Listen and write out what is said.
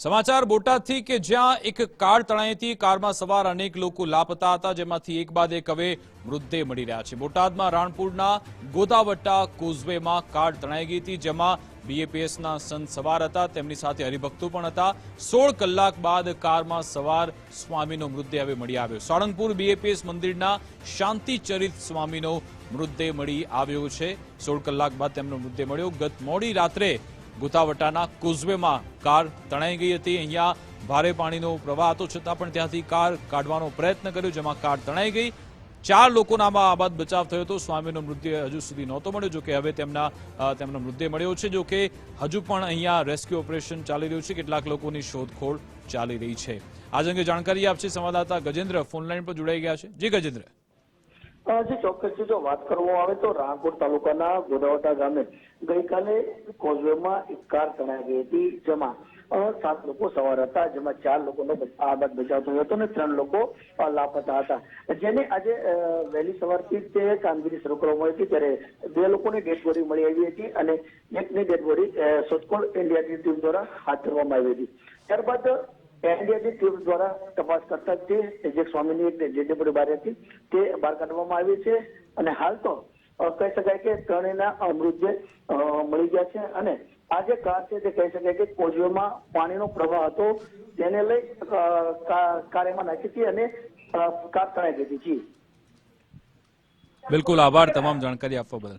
સમાચાર બોટાદથી કે જ્યાં એક કાર તણાઈ હતી કારમાં સવાર અનેક લોકો લાપતા હતા, જેમાંથી એક બાદ એક હવે મૃતદેહ મળી રહ્યા છે. બોટાદમાં રાણપુરના ગોદાવટ્ટા કોઝવેમાં કાર તણાઈ ગઈ હતી, જેમાં બીએપીએસના સંત સવાર હતા. તેમની સાથે હરિભક્તો પણ હતા. સોળ કલાક બાદ કારમાં સવાર સ્વામીનો મૃતદેહ હવે મળી આવ્યો. સાળંગપુર બીએપીએસ મંદિરના શાંતિચરિત સ્વામીનો મૃતદેહ મળી આવ્યો છે. સોળ કલાક બાદ તેમનો મૃતદેહ મળ્યો. ગત મોડી રાત્રે ગુતાવટાના કોઝવેમાં કાર તણાઈ ગઈ હતી. અહીંયા ભારે પાણીનો પ્રવાહ હતો, છતાં પણ ત્યાંથી કાર કાઢવાનો પ્રયત્ન કર્યો, જેમાં કાર તણાઈ ગઈ. ચાર લોકોનામાં આબાદ બચાવ થયો હતો. સ્વામીનો મૃતદેહ હજુ સુધી નહોતો મળ્યો, જોકે હવે તેમના તેમનો મૃતદેહ મળ્યો છે, જોકે હજુ પણ અહીંયા રેસ્ક્યુ ઓપરેશન ચાલી રહ્યું છે. કેટલાક લોકોની શોધખોળ ચાલી રહી છે. આજ અંગે જાણકારી આપશે સંવાદદાતા ગજેન્દ્ર, ફોનલાઈન પર જોડાઈ ગયા છે. જી ગજેન્દ્ર. જી ચોક્કસથી જો વાત કરવામાં આવે તો રાણપુર તાલુકાના ગોદાવટા ગામે ગઈકાલે કોઝવેમાં એક કાર તણાઈ ગઈ હતી, જેમાં સાત લોકો સવાર હતા, જેમાં ચાર લોકોનો આ બચાવ થયો હતો અને ત્રણ લોકો લાપતા હતા. જેને આજે વહેલી સવારથી તે કામગીરી શરૂ કરવામાં આવી હતી, ત્યારે બે લોકોની ડેડ બોડી મળી આવી હતી અને એકની ડેડ બોડી શોધખોળ ઇન્ડિયાની ટીમ દ્વારા હાથ ધરવામાં આવી હતી. ત્યારબાદ એનડીએની ટીમ દ્વારા તપાસ કરતા જે સ્વામીની એક ડેડ બોડી બહાર હતી તે બહાર કાઢવામાં આવી છે. અને હાલ તો કહી શકાય કે ત્રણેયના મૃતદેહ મળી ગયા છે અને આ જે કાર છે તે કહી શકાય કે કોઝવેમાં પાણીનો પ્રવાહ હતો તેને લઈ અ, કા- કાર એમાં નાખી હતી અને કાર તણાઈ ગઈ હતી. બિલકુલ આભાર. તમામ જાણકારી આપવા બદલ.